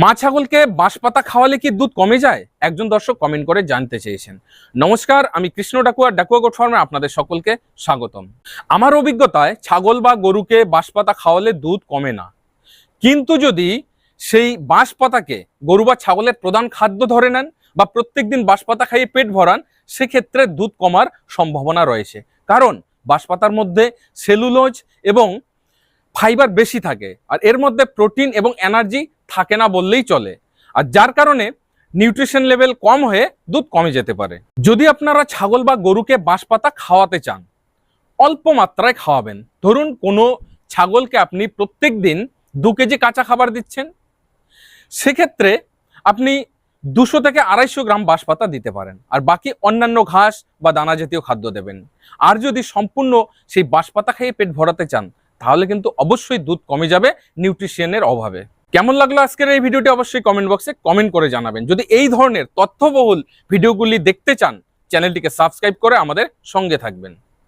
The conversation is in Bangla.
মা ছাগলকে বাঁশপাতা খাওয়ালে কি দুধ কমে যায়? একজন দর্শক কমেন্ট করে জানতে চেয়েছেন। নমস্কার, আমি কৃষ্ণ ডাকুয়া ডাকুয়া গোট ফার্মে আপনাদের সকলকে স্বাগতম। আমার অভিজ্ঞতায় ছাগল বা গরুকে বাঁশপাতা খাওয়ালে দুধ কমে না। কিন্তু যদি সেই বাঁশপাতাকে গরু বা ছাগলের প্রধান খাদ্য ধরে নেন বা প্রত্যেকদিন বাঁশপাতা খাইয়ে পেট ভরান, সেক্ষেত্রে দুধ কমার সম্ভাবনা রয়েছে। কারণ বাঁশপাতার মধ্যে সেলুলোজ এবং ফাইবার বেশি থাকে আর এর মধ্যে প্রোটিন এবং এনার্জি থাকে না বললেই চলে। আর যার কারণে নিউট্রিশন লেভেল কম হয়ে দুধ কমে যেতে পারে। যদি আপনারা ছাগল বা গরুকে বাঁশপাতা খাওয়াতে চান, অল্প মাত্রায় খাওয়াবেন। ধরুন কোনো ছাগলকে আপনি প্রত্যেক দিন দু কেজি কাঁচা খাবার দিচ্ছেন, সেক্ষেত্রে আপনি দুশো থেকে আড়াইশো গ্রাম বাঁশপাতা দিতে পারেন আর বাকি অন্যান্য ঘাস বা দানা জাতীয় খাদ্য দেবেন। আর যদি সম্পূর্ণ সেই বাঁশপাতা খেয়ে পেট ভরাতে চান তাহলে কিন্তু অবশ্যই দুধ কমে যাবে নিউট্রিশিয়ানের অভাবে। কেমন লাগল আজকের এই ভিডিওটি অবশ্যই কমেন্ট বক্সে কমেন্ট করে জানাবেন। যদি এই ধরনের তথ্যবহুল ভিডিওগুলি দেখতে চান চ্যানেলটিকে সাবস্ক্রাইব করে আমাদের সঙ্গে থাকবেন।